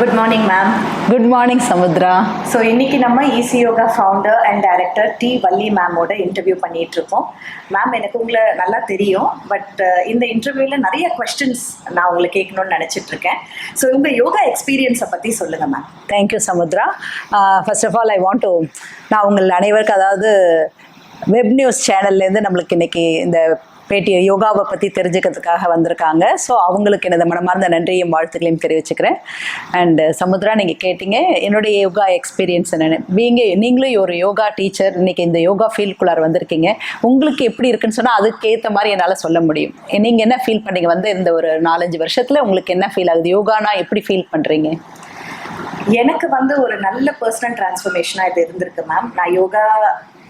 Good morning ma'am good morning Samudra so இன்னைக்கு நம்ம easy yoga founder and director D Valli மேமோட interview பண்ணிட்டு இருக்கோம். Ma'am எனக்கு உங்களை நல்லா தெரியும் பட் இந்த இன்டர்வியூவில் நிறைய கொஸ்டின்ஸ் நான் உங்களை கேட்கணும்னு நினச்சிட்டு இருக்கேன். ஸோ உங்கள் யோகா எக்ஸ்பீரியன்ஸை பற்றி சொல்லுங்க ma'am thank you Samudra first of all I want to நான் உங்கள் அனைவருக்கும் அதாவது வெப் நியூஸ் சேனல்லேருந்து நம்மளுக்கு இன்னைக்கு இந்த பேட்டி யோகாவை பற்றி தெரிஞ்சுக்கிறதுக்காக வந்திருக்காங்க. ஸோ அவங்களுக்கு எனது மனமார்ந்த நன்றியும் வாழ்த்துக்களையும் தெரிவிச்சுக்கிறேன். அண்ட் சமுத்ரா நீங்கள் கேட்டீங்க என்னுடைய யோகா எக்ஸ்பீரியன்ஸ் என்னென்னு. நீங்கள் நீங்களும் ஒரு யோகா டீச்சர் இன்னைக்கு இந்த யோகா ஃபீல்டுக்குள்ளார வந்திருக்கீங்க. உங்களுக்கு எப்படி இருக்குன்னு சொன்னால் அதுக்கேற்ற மாதிரி என்னால் சொல்ல முடியும். நீங்கள் என்ன ஃபீல் பண்ணீங்க? வந்து இந்த ஒரு நாலஞ்சு வருஷத்தில் உங்களுக்கு என்ன ஃபீல் ஆகுது? யோகானா எப்படி ஃபீல் பண்ணுறீங்க எனக்கு வந்து ஒரு நல்ல பர்சனல் டிரான்ஸ்ஃபர்மேஷனாக இது இருந்திருக்கு மேம் நான் யோகா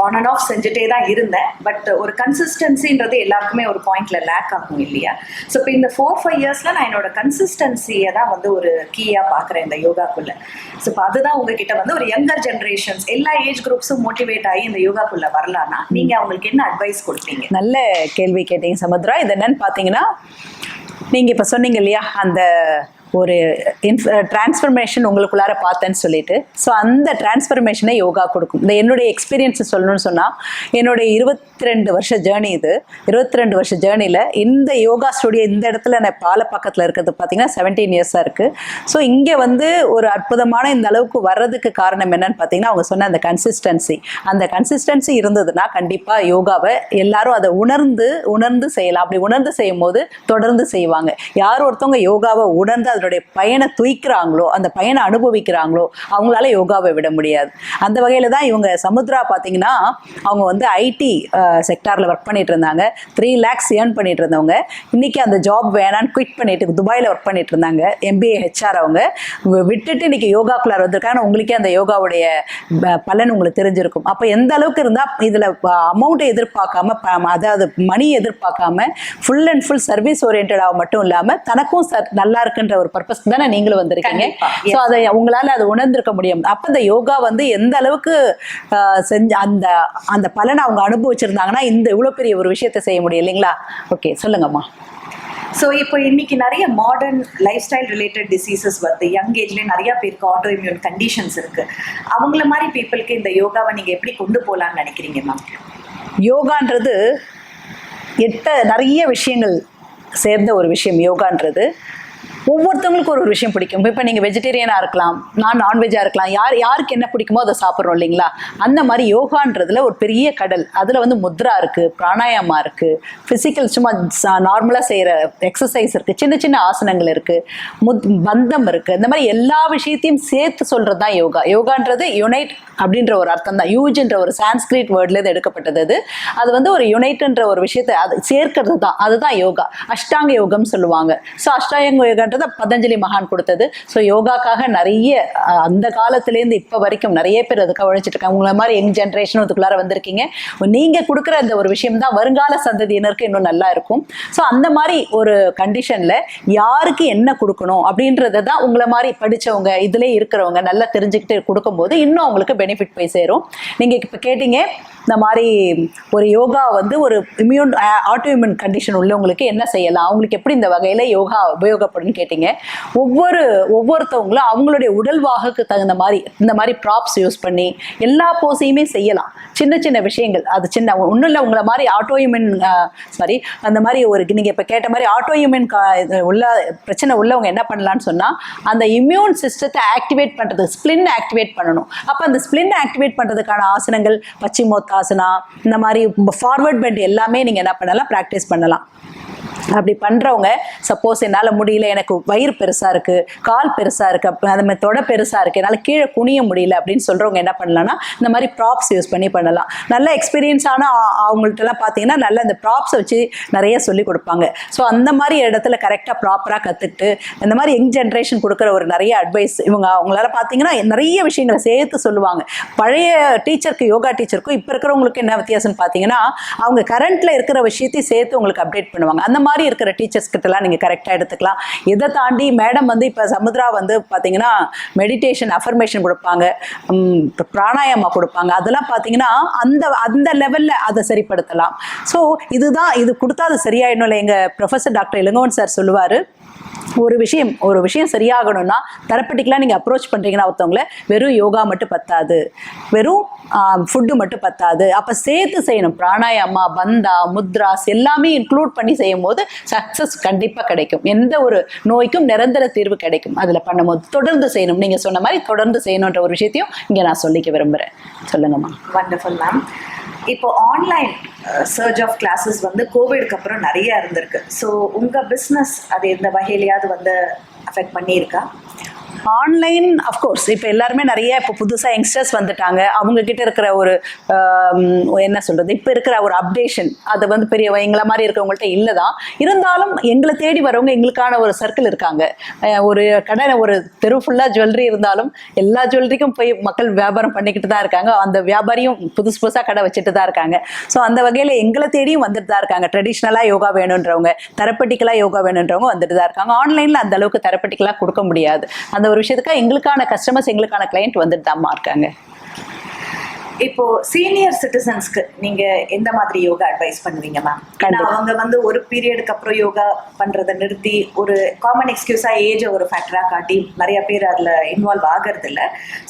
ஆன் அண்ட் ஆஃப் செஞ்சுட்டே தான் இருந்தேன். பட் ஒரு கன்சிஸ்டன்சின்றது எல்லாருக்குமே ஒரு பாயிண்ட்ல லேக் ஆகும் இல்லையா? ஸோ இப்போ இந்த ஃபோர் ஃபைவ் இயர்ஸ்ல நான் என்னோட கன்சிஸ்டன்சியை தான் வந்து ஒரு கீயாக பார்க்குறேன் இந்த யோகாக்குள்ள. ஸோ இப்போ அதுதான் உங்ககிட்ட வந்து ஒரு யங்கர் ஜென்ரேஷன்ஸ் எல்லா ஏஜ் குரூப்ஸும் மோட்டிவேட் ஆகி இந்த யோகாக்குள்ள வரலாம்னா நீங்க அவங்களுக்கு என்ன அட்வைஸ் கொடுப்பீங்க? நல்ல கேள்வி கேட்டீங்க சமுத்ரா. இது என்னன்னு பார்த்தீங்கன்னா நீங்கள் இப்போ சொன்னீங்க இல்லையா அந்த ஒரு இன்ஃப் டிரான்ஸ்ஃபர்மேஷன் உங்களுக்குள்ளார பார்த்தேன்னு சொல்லிட்டு. ஸோ அந்த டிரான்ஸ்ஃபர்மேஷனை யோகா கொடுக்கும். இந்த என்னுடைய எக்ஸ்பீரியன்ஸை சொல்லணும்னு சொன்னால் என்னுடைய இருபத்தி ரெண்டு வருஷ ஜேர்னி இது. இருபத்தி ரெண்டு வருஷ ஜேர்னியில் இந்த யோகா ஸ்டுடியோ இந்த இடத்துல நான் பால பக்கத்தில் இருக்கிறது பார்த்தீங்கன்னா செவன்டீன் இயர்ஸாக இருக்குது ஸோ இங்கே வந்து ஒரு அற்புதமான இந்த அளவுக்கு வர்றதுக்கு காரணம் என்னன்னு பார்த்தீங்கன்னா அவங்க சொன்ன அந்த கன்சிஸ்டன்சி அந்த கன்சிஸ்டன்சி இருந்ததுன்னா கண்டிப்பாக யோகாவை எல்லாரும் அதை உணர்ந்து உணர்ந்து செய்யலாம். அப்படி உணர்ந்து செய்யும் போது தொடர்ந்து செய்வாங்க. யார் ஒருத்தவங்க யோகாவை உணர்ந்து அதனுடைய பயனை துய்க்கிறாங்களோ அந்த பயனை அனுபவிக்கிறாங்களோ அவங்களால யோகாவை விட முடியாது. அந்த வகையில் தான் இவங்க சமுத்ரா பார்த்தீங்கன்னா அவங்க வந்து ஐடி செக்டாரில் ஒர்க் பண்ணிட்டு இருந்தாங்க. த்ரீ லேக்ஸ் ஏர்ன் பண்ணிட்டு இருந்தவங்க. இன்னைக்கு அந்த ஜாப் வேணான்னு குவிட் பண்ணிட்டு துபாயில் ஒர்க் பண்ணிட்டு இருந்தாங்க. எம்பிஏ ஹெச்ஆர் அவங்க. விட்டுட்டு இன்னைக்கு யோகாக்குள்ளார வந்திருக்காங்க. உங்களுக்கே அந்த யோகாவுடைய ப- பலன் உங்களுக்கு தெரிஞ்சிருக்கும். அப்போ எந்த அளவுக்கு இருந்தால் இதில் அமௌண்ட்டை எதிர்பார்க்காம அதாவது மணி எதிர்பார்க்காம ஃபுல் அண்ட் ஃபுல் சர்வீஸ் ஓரியன்டாக மட்டும் இல்லாமல் தனக்கும் சர் நல்லா இருக்குன்ற ஒரு பர்பஸ் தானே நீங்களும் வந்திருக்கீங்க. ஸோ அதை உங்களால் அதை உணர்ந்திருக்க முடியும். அப்போ இந்த யோகா வந்து எந்த அளவுக்கு செஞ்ச அந்த அந்த பலனை அவங்க அனுபவிச்சிருந்தாங்கன்னா இந்த இவ்வளோ பெரிய ஒரு விஷயத்தை செய்ய முடியும் இல்லைங்களா? ஓகே சொல்லுங்கம்மா. ஸோ இப்போ இன்னைக்கு நிறைய modern lifestyle related diseases வருது யங் ஏஜ்லேயே நிறைய பேருக்கு ஆட்டோ இம்யூன் கண்டிஷன்ஸ் இருக்கு. அவங்கள மாதிரி பீப்புளுக்கு இந்த யோகாவை நீங்க எப்படி கொண்டு போகலான்னு நினைக்கிறீங்க மேம் யோகான்றது எட்ட நிறைய விஷயங்கள் சேர்ந்த ஒரு விஷயம் யோகான்றது. ஒவ்வொருத்தவங்களுக்கும் ஒரு ஒரு விஷயம் பிடிக்கும். இப்போ நீங்கள் வெஜிடேரியனாக இருக்கலாம் நான் நான்வெஜ்ஜாக இருக்கலாம் யார் யாருக்கு என்ன பிடிக்குமோ அதை சாப்பிட்றோம் இல்லைங்களா? அந்த மாதிரி யோகான்றதுல ஒரு பெரிய கடல். அதில் வந்து முத்ரா இருக்குது பிராணாயாமா இருக்குது ஃபிசிக்கல் சும்மா நார்மலாக செய்கிற எக்ஸசைஸ் இருக்குது சின்ன சின்ன ஆசனங்கள் இருக்குது முத் பந்தம் இருக்குது இந்த மாதிரி எல்லா விஷயத்தையும் சேர்த்து சொல்கிறது தான் யோகா. யோகான்றது யுனைட் அப்படின்ற ஒரு அர்த்தம் தான் யூஜ்ன்ற ஒரு சான்ஸ்கிரிட் வேர்ட்லேருந்து எடுக்கப்பட்டது அது. அது வந்து ஒரு யுனைட்ன்ற ஒரு விஷயத்தை அது சேர்க்கிறது தான் அதுதான் யோகா. அஷ்டாங்க யோகம் சொல்லுவாங்க. ஸோ அஷ்டாங்க யோகான்றது பதஞ்சலி மகான் கொடுத்தது. ஸோ யோகாக்காக நிறைய அந்த காலத்துலேருந்து இப்போ வரைக்கும் நிறைய பேர் அதுக்காக உழைச்சிட்டு இருக்காங்க உங்களை மாதிரி யங் ஜென்ரேஷனும் அதுக்குள்ளார வந்திருக்கீங்க. நீங்கள் கொடுக்குற அந்த ஒரு விஷயம் தான் வருங்கால சந்ததியினருக்கு இன்னும் நல்லா இருக்கும். ஸோ அந்த மாதிரி ஒரு கண்டிஷனில் யாருக்கு என்ன கொடுக்கணும் அப்படின்றத தான் உங்களை மாதிரி படிச்சவங்க இதிலே இருக்கிறவங்க நல்லா தெரிஞ்சுக்கிட்டு கொடுக்கும்போது இன்னும் அவங்களுக்கு பெனிஃபிட் போய் சேரும். நீங்கள் இப்போ கேட்டீங்க இந்த மாதிரி ஒரு யோகா வந்து ஒரு இம்யூன் ஆட்டோ இம்யூன் கண்டிஷன் உள்ளவங்களுக்கு என்ன செய்யலாம்? அவங்களுக்கு எப்படி இந்த வகையில் யோகா உபயோகப்படும்னு கேட்டீங்க. ஒவ்வொரு ஒவ்வொருத்தவங்களும் அவங்களுடைய உடல் வாகுக்கு தகுந்த மாதிரி இந்த மாதிரி ப்ராப்ஸ் யூஸ் பண்ணி எல்லா போஸையுமே செய்யலாம். சின்ன சின்ன விஷயங்கள். அது சின்ன ஒன்றும் இல்லை உங்களை மாதிரி ஆட்டோ இம்யூன் சாரி அந்த மாதிரி ஒரு நீங்கள் இப்போ கேட்ட மாதிரி ஆட்டோ இம்யூன் உள்ள பிரச்சனை உள்ளவங்க என்ன பண்ணலான்னு சொன்னால் அந்த இம்யூன் சிஸ்டத்தை ஆக்டிவேட் பண்ணுறது ஸ்ப்ளின் ஆக்டிவேட் பண்ணணும். அப்போ அந்த ஸ்ப்ளின் ஆக்டிவேட் பண்ணுறதுக்கான ஆசனங்கள் பச்சிமோத்தாசனா இந்த மாதிரி ஃபார்வர்ட் பெண்ட் எல்லாமே நீங்கள் என்ன பண்ணலாம் ப்ராக்டிஸ் பண்ணலாம். அப்படி பண்ணுறவங்க சப்போஸ் என்னால் முடியல எனக்கு வயிறு பெருசாக இருக்குது கால் பெருசாக இருக்குது அது மாதிரி தொடை பெருசாக இருக்குது என்னால் கீழே குனிய முடியல அப்படின்னு சொல்கிறவங்க என்ன பண்ணலாம்னா இந்த மாதிரி ப்ராப்ஸ் யூஸ் பண்ணி பண்ணலாம். நல்ல எக்ஸ்பீரியன்ஸான அவங்கள்ட்டலாம் பார்த்தீங்கன்னா நல்ல இந்த ப்ராப்ஸை வச்சு நிறைய சொல்லி கொடுப்பாங்க. ஸோ அந்த மாதிரி இடத்துல கரெக்டாக ப்ராப்பராக கற்றுக்கிட்டு இந்த மாதிரி யங் ஜென்ரேஷன் கொடுக்குற ஒரு நிறைய அட்வைஸ் இவங்க அவங்களால பார்த்தீங்கன்னா நிறைய விஷயங்களை சேர்த்து சொல்லுவாங்க. பழைய டீச்சருக்கு யோகா டீச்சருக்கும் இப்போ இருக்கிறவங்களுக்கு என்ன வித்தியாசம்னு பார்த்தீங்கன்னா அவங்க கரண்ட்டில் இருக்கிற விஷயத்தையும் சேர்த்து உங்களுக்கு அப்டேட் பண்ணுவாங்க. அந்த மாதிரி மாதிரி இருக்கிற டீச்சர்ஸ் கிட்டலாம் நீங்கள் கரெக்டாக எடுத்துக்கலாம். இதை தாண்டி மேடம் வந்து இப்போ சமுத்ரா வந்து பார்த்தீங்கன்னா மெடிடேஷன் அஃபர்மேஷன் கொடுப்பாங்க. உம், பிராணாயாமா கொடுப்பாங்க. அதெல்லாம் பார்த்தீங்கன்னா அந்த அந்த லெவலில் அதை சரிப்படுத்தலாம். ஸோ இதுதான் இது கொடுத்தா அது சரியாயிடும் இல்லை எங்கள் ப்ரொஃபஸர் டாக்டர் இளங்கோவன் சார் சொல்லுவார். ஒரு விஷயம் ஒரு விஷயம் சரியாகணும்னா தெரப்பட்டிக்கலாக நீங்கள் அப்ரோச் பண்ணுறீங்கன்னா ஒருத்தவங்கள வெறும் யோகா மட்டும் பத்தாது. வெறும் ஃபுட்டு மட்டும் பத்தாது. அப்போ சேர்த்து செய்யணும். பிராணாயாமா பந்தா முத்ராஸ் எல்லாமே இன்க்ளூட் பண்ணி செய்யும் போது சக்ஸஸ் கண்டிப்பாக கிடைக்கும். எந்த ஒரு நோய்க்கும் நிரந்தர தீர்வு கிடைக்கும். அதில் பண்ணும்போது தொடர்ந்து செய்யணும். நீங்கள் சொன்ன மாதிரி தொடர்ந்து செய்யணுன்ற ஒரு விஷயத்தையும் இங்கே நான் சொல்லிக்க விரும்புகிறேன் சொல்லுங்கம்மா. வண்டர்ஃபுல் மேம் இப்போ ஆன்லைன் சர்ச் ஆஃப் கிளாஸஸ் வந்து கோவிடுக்கு அப்புறம் நிறைய இருந்திருக்கு. ஸோ உங்கள் பிஸ்னஸ் அது எந்த வகையிலையாவது வந்து அஃபெக்ட் பண்ணியிருக்கா? ஆன்லைன் அஃப்கோர்ஸ் இப்போ எல்லாருமே நிறைய இப்போ புதுசாக யங்ஸ்டர்ஸ் வந்துட்டாங்க. அவங்க கிட்ட இருக்கிற ஒரு என்ன சொல்றது? இப்போ இருக்கிற ஒரு அப்டேஷன் அது வந்து பெரிய எங்களை மாதிரி இருக்கவங்கள்ட்ட இல்லை தான் இருந்தாலும் எங்களை தேடி வரவங்க எங்களுக்கான ஒரு சர்க்கிள் இருக்காங்க. ஒரு கடை ஒரு தெரு ஃபுல்லாக ஜுவல்லரி இருந்தாலும் எல்லா ஜுவல்லரிக்கும் போய் மக்கள் வியாபாரம் பண்ணிக்கிட்டு தான் இருக்காங்க. அந்த வியாபாரியும் புதுசு புதுசாக கடை வச்சுட்டு தான் இருக்காங்க. ஸோ அந்த வகையில் எங்களை தேடியும் வந்துட்டு தான் இருக்காங்க. ட்ரெடிஷ்னலாக யோகா வேணுன்றவங்க தெரப்பட்டிக்கலாக யோகா வேணுன்றவங்க வந்துட்டு தான் இருக்காங்க. ஆன்லைனில் அந்த அளவுக்கு தெரப்பட்டிக்கலாக கொடுக்க முடியாது. அந்த ஒரு விஷயத்துக்காக எங்களுக்கான கஸ்டமர்ஸ் எங்களுக்கான கிளைண்ட் வந்துட்டு தான்மா இருக்காங்க. இப்போ சீனியர் சிட்டிசன்ஸ்க்கு நீங்க எந்த மாதிரி யோகா அட்வைஸ் பண்ணுவீங்க மேம் ஏன்னா கண்டிப்பா. அவங்க வந்து ஒரு பீரியடுக்கு அப்புறம் யோகா பண்றதை நிறுத்தி ஒரு காமன் எக்ஸ்கியூஸா ஏஜ் ஒரு ஃபேக்டரா காட்டி நிறைய பேர் அதுல இன்வால்வ் ஆகிறது இல்ல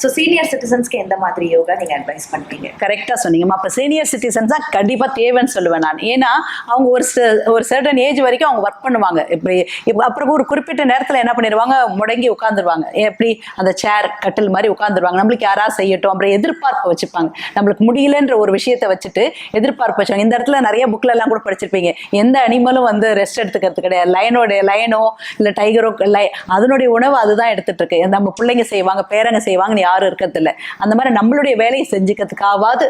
ஸோ சீனியர் சிட்டிசன்ஸ்க்கு எந்த மாதிரி யோகா நீங்க அட்வைஸ் பண்ணுவீங்க கரெக்டாக சொன்னீங்கம்மா அப்போ சீனியர் சிட்டிசன்ஸ் தான் கண்டிப்பாக தேவைன்னு சொல்லுவேன் நான். ஏன்னா அவங்க ஒரு ஒரு சர்டன் ஏஜ் வரைக்கும் அவங்க ஒர்க் பண்ணுவாங்க. இப்படி இப்போ அப்புறம் ஒரு குறிப்பிட்ட நேரத்தில் என்ன பண்ணிடுவாங்க? முடங்கி உட்காந்துருவாங்க எப்படி அந்த சேர் கட்டில் மாதிரி உட்காந்துருவாங்க நம்மளுக்கு யாராவது செய்யட்டும். அப்புறம் எதிர்பார்ப்பு வச்சுப்பாங்க. நம்மளுக்கு முடியலன்ற ஒரு விஷயத்தை வச்சுட்டு எதிர்பார்ப்பு வச்சாங்க இந்த இடத்துல நிறைய புக்ல எல்லாம் கூட படிச்சிருப்பீங்க. எந்த அனிமலும் வந்து ரெஸ்ட் எடுத்துக்கிறது கிடையாது. லயனோட லயனோ இல்லை டைகரோ லை அதனுடைய உணவு அதுதான் எடுத்துட்டு இருக்கு. நம்ம பிள்ளைங்க செய்வாங்க பேரங்க செய்வாங்கன்னு யாரும் இருக்கிறது இல்லை. அந்த மாதிரி நம்மளுடைய வேலையை செஞ்சுக்கிறதுக்காவது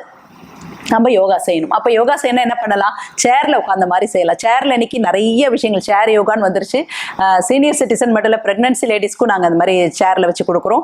நம்ம யோகா செய்யணும். அப்போ யோகா செய்யணும் என்ன பண்ணலாம்? சேரில் உட்காந்த மாதிரி செய்யலாம். சேரில் இன்னைக்கு நிறைய விஷயங்கள். சேர் யோகான்னு வந்துருச்சு. சீனியர் சிட்டிசன் மட்டும் இல்லை ப்ரெக்னன்சி லேடிஸ்க்கும் நாங்கள் அந்த மாதிரி சேரில் வச்சு கொடுக்குறோம்.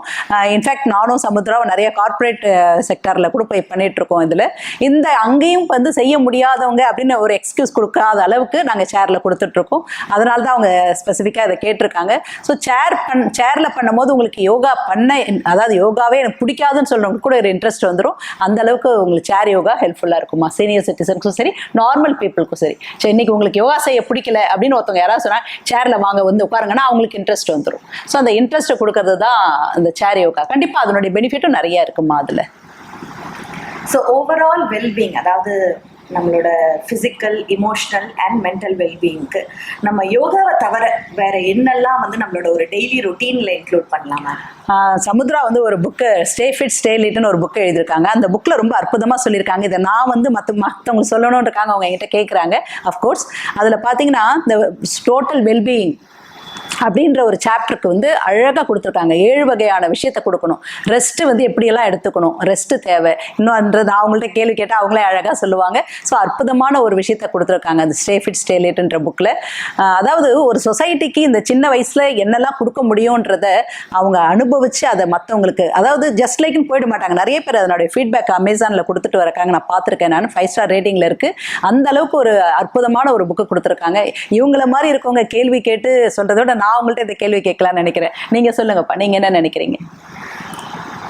இன்ஃபேக்ட் நானும் சமுத்திராவும் நிறைய கார்ப்பரேட் செக்டரில் கூட போய் பண்ணிட்டு இருக்கோம் இதில். இந்த அங்கேயும் வந்து செய்ய முடியாதவங்க அப்படின்னு ஒரு எக்ஸ்கியூஸ் கொடுக்காத அளவுக்கு நாங்கள் சேரில் கொடுத்துட்ருக்கோம் அதனால தான் அவங்க ஸ்பெசிஃபிக்காக இதை கேட்டிருக்காங்க. ஸோ சேர் பண் சேரில் பண்ணும்போது உங்களுக்கு யோகா பண்ண அதாவது யோகாவே எனக்கு பிடிக்காதுன்னு சொல்றவங்களுக்கு கூட ஒரு இன்ட்ரெஸ்ட் வந்துடும் அந்த அளவுக்கு உங்களுக்கு சேர் யோகா ஹெல்ப்ஃபுல்லாக இருக்குமா? சீனியர் சிட்டிசனுக்கும் சரி நார்மல் பீப்புளுக்கும் சரி. சரி இன்னைக்கு உங்களுக்கு யோகா செய்ய பிடிக்கல அப்படின்னு ஒருத்தவங்க யாராவது சொன்னா சேரில் வாங்க வந்து உட்காருங்கன்னா அவங்களுக்கு இன்ட்ரெஸ்ட் வந்துடும் ஸோ அந்த இன்ட்ரெஸ்ட்டை கொடுக்கறது தான் அந்த சேர் யோகா. கண்டிப்பாக அதனுடைய பெனிஃபிட்டும் நிறைய இருக்குமா அதில்? ஸோ ஓவரால் வெல்பீங் அதாவது நம்மளோட ஃபிசிக்கல் இமோஷனல் அண்ட் மென்டல் வெல்பீயிங்க்கு நம்ம யோகாவை தவிர வேற என்னெல்லாம் வந்து நம்மளோட ஒரு டெய்லி ரொட்டீனில் இன்க்ளூட் பண்ணலாமா சமுத்ரா வந்து ஒரு புக்கு ஸ்டே ஃபிட் ஸ்டே லிட்னு ஒரு புக்கு எழுதியிருக்காங்க. அந்த புக்கில் ரொம்ப அற்புதமாக சொல்லியிருக்காங்க. இதை நான் வந்து மற்ற மற்றவங்க சொல்லணுன்றக்காங்க அவங்க என்கிட்ட கேட்குறாங்க அஃப்கோர்ஸ் அதில் பார்த்தீங்கன்னா இந்த டோட்டல் வெல்பீயிங் அப்படின்ற ஒரு சாப்டருக்கு வந்து அழகாக கொடுத்துருக்காங்க. ஏழு வகையான விஷயத்தை கொடுக்கணும். ரெஸ்ட்டு வந்து எப்படியெல்லாம் எடுத்துக்கணும்? ரெஸ்ட்டு தேவை. இன்னும்ன்றது அவங்கள்ட்ட கேள்வி கேட்டால் அவங்களே அழகாக சொல்லுவாங்க. ஸோ அற்புதமான ஒரு விஷயத்தை கொடுத்துருக்காங்க. அந்த ஸ்டே ஃபிட் ஸ்டே லேட்டுன்ற புக்கில் அதாவது ஒரு சொசைட்டிக்கு இந்த சின்ன வயசில் என்னெல்லாம் கொடுக்க முடியுன்றத அவங்க அனுபவித்து அதை மற்றவங்களுக்கு அதாவது ஜஸ்ட் லைக்னு போயிட மாட்டாங்க. நிறைய பேர் அதனுடைய ஃபீட்பேக் அமேசானில் கொடுத்துட்டு வரக்காங்க நான் பார்த்துருக்கேன். நான் ஃபைவ் ஸ்டார் ரேட்டிங்கில் இருக்குது அந்த அளவுக்கு ஒரு அற்புதமான ஒரு புக்கு கொடுத்துருக்காங்க. இவங்கள மாதிரி இருக்கவங்க கேள்வி கேட்டு சொல்கிறதோட விட நான் உங்கள்கிட்ட இந்த கேள்வி கேட்கலாம்னு நினைக்கிறேன். நீங்கள் சொல்லுங்கப்பா நீங்கள் என்ன நினைக்கிறீங்க?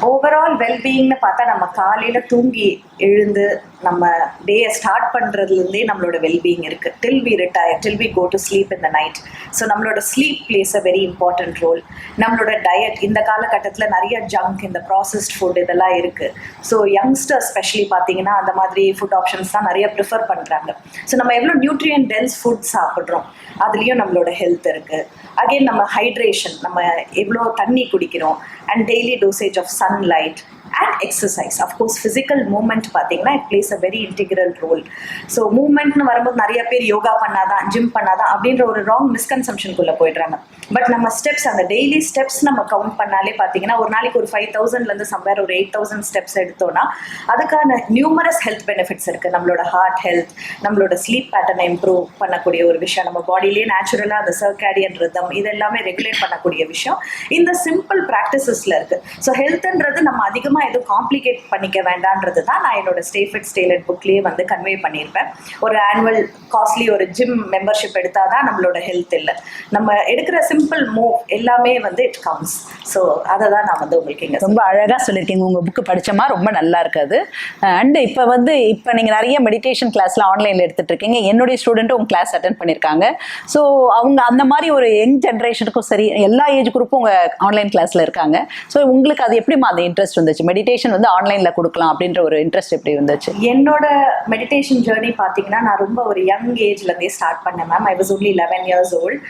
ஓவரால் வெல்பீயிங்னு பார்த்தா நம்ம காலையில தூங்கி எழுந்து நம்ம டேயை ஸ்டார்ட் பண்றதுலேருந்தே நம்மளோட வெல்பீயிங் இருக்கு. Till we retire till we go to sleep in the night so நம்மளோட sleep plays a very important role நம்மளோட டயட் இந்த காலகட்டத்தில் நிறைய ஜங்க் இந்த ப்ராசஸ்ட் ஃபுட் இதெல்லாம் இருக்கு. ஸோ யங்ஸ்டர் ஸ்பெஷலி பார்த்தீங்கன்னா அந்த மாதிரி ஃபுட் ஆப்ஷன்ஸ் தான் நிறைய ப்ரிஃபர் பண்ணுறாங்க ஸோ நம்ம எவ்வளோ நியூட்ரியன் டென்ஸ் ஃபுட் சாப்பிட்றோம் அதுலேயும் நம்மளோட ஹெல்த் இருக்கு. அகைன் நம்ம ஹைட்ரேஷன் நம்ம எவ்வளோ தண்ணி குடிக்கிறோம் and daily dosage of sunlight. And exercise of course physical movement பார்த்தீங்கன்னா it plays a very integral role so மூமெண்ட்னு வரும்போது நிறைய பேர் யோகா பண்ணாதான் ஜிம் பண்ணாதான் அப்படின்ற ஒரு ராங் மிஸ்கன்செப்ஷனுக்குள்ளே போயிடுறாங்க. பட் நம்ம ஸ்டெப்ஸ் அந்த டெய்லி ஸ்டெப்ஸ் நம்ம கவுண்ட் பண்ணாலே பார்த்தீங்கன்னா ஒரு நாளைக்கு ஒரு ஃபைவ் தௌசண்ட்லேருந்து சம்வேர் ஒரு எயிட் தௌசண்ட் ஸ்டெப்ஸ் எடுத்தோம்னா அதுக்கான நியூமரஸ் ஹெல்த் பெனிஃபிட்ஸ் இருக்குது நம்மளோட ஹார்ட் ஹெல்த் நம்மளோட ஸ்லீப் பேட்டர்னை இம்ப்ரூவ் பண்ணக்கூடிய ஒரு விஷயம். நம்ம பாடியிலே நேச்சுரலாக அந்த சர்க்காடியன் ரிதம் இது எல்லாமே ரெகுலேட் பண்ணக்கூடிய விஷயம். இந்த சிம்பிள் ப்ராக்டிசஸில் இருக்குது ஸோ ஹெல்த்ன்றது நம்ம அதிகமாக எதுவும் காம்ப்ளிகேட் பண்ணிக்க வேண்டான்றது தான் நான் என்னோட ஸ்டே ஃபிட் ஸ்டேலட் புக்லேயே வந்து கன்வே பண்ணியிருப்பேன். ஒரு ஆனுவல் காஸ்ட்லி ஒரு ஜிம் மெம்பர்ஷிப் எடுத்தால் தான் நம்மளோட ஹெல்த் இல்லை. நம்ம எடுக்கிற சிம்பிள் மூவ் எல்லாமே வந்து இட் கம்ஸ் ஸோ அதை தான் நான் வந்து உங்களுக்கு இங்கே ரொம்ப அழகாக சொல்லியிருக்கீங்க. உங்கள் புக்கு படிச்சமா ரொம்ப நல்லா இருக்காது. அண்டு இப்போ வந்து இப்போ நீங்கள் நிறைய மெடிடேஷன் கிளாஸ்லாம் ஆன்லைனில் எடுத்துகிட்டு இருக்கீங்க. என்னுடைய ஸ்டூடெண்ட்டும் உங்கள் கிளாஸ் அட்டன் பண்ணியிருக்காங்க. ஸோ அவங்க அந்த மாதிரி ஒரு யங் ஜென்ரேஷனுக்கும் சரி எல்லா ஏஜ் குரூப்பும் உங்கள் ஆன்லைன் கிளாஸில் இருக்காங்க. ஸோ உங்களுக்கு அது எப்படிமா அந்த இன்ட்ரெஸ்ட் வந்துச்சு? மெடிடேஷன் வந்து ஆன்லைனில் கொடுக்கலாம் அப்படின்ற ஒரு இன்ட்ரெஸ்ட் எப்படி வந்துச்சு என்னோட மெடிடேஷன் ஜேர்னி பார்த்தீங்கன்னா நான் ரொம்ப ஒரு யங் ஏஜ்லேருந்தே ஸ்டார்ட் பண்ணேன் ma'am I was only eleven years old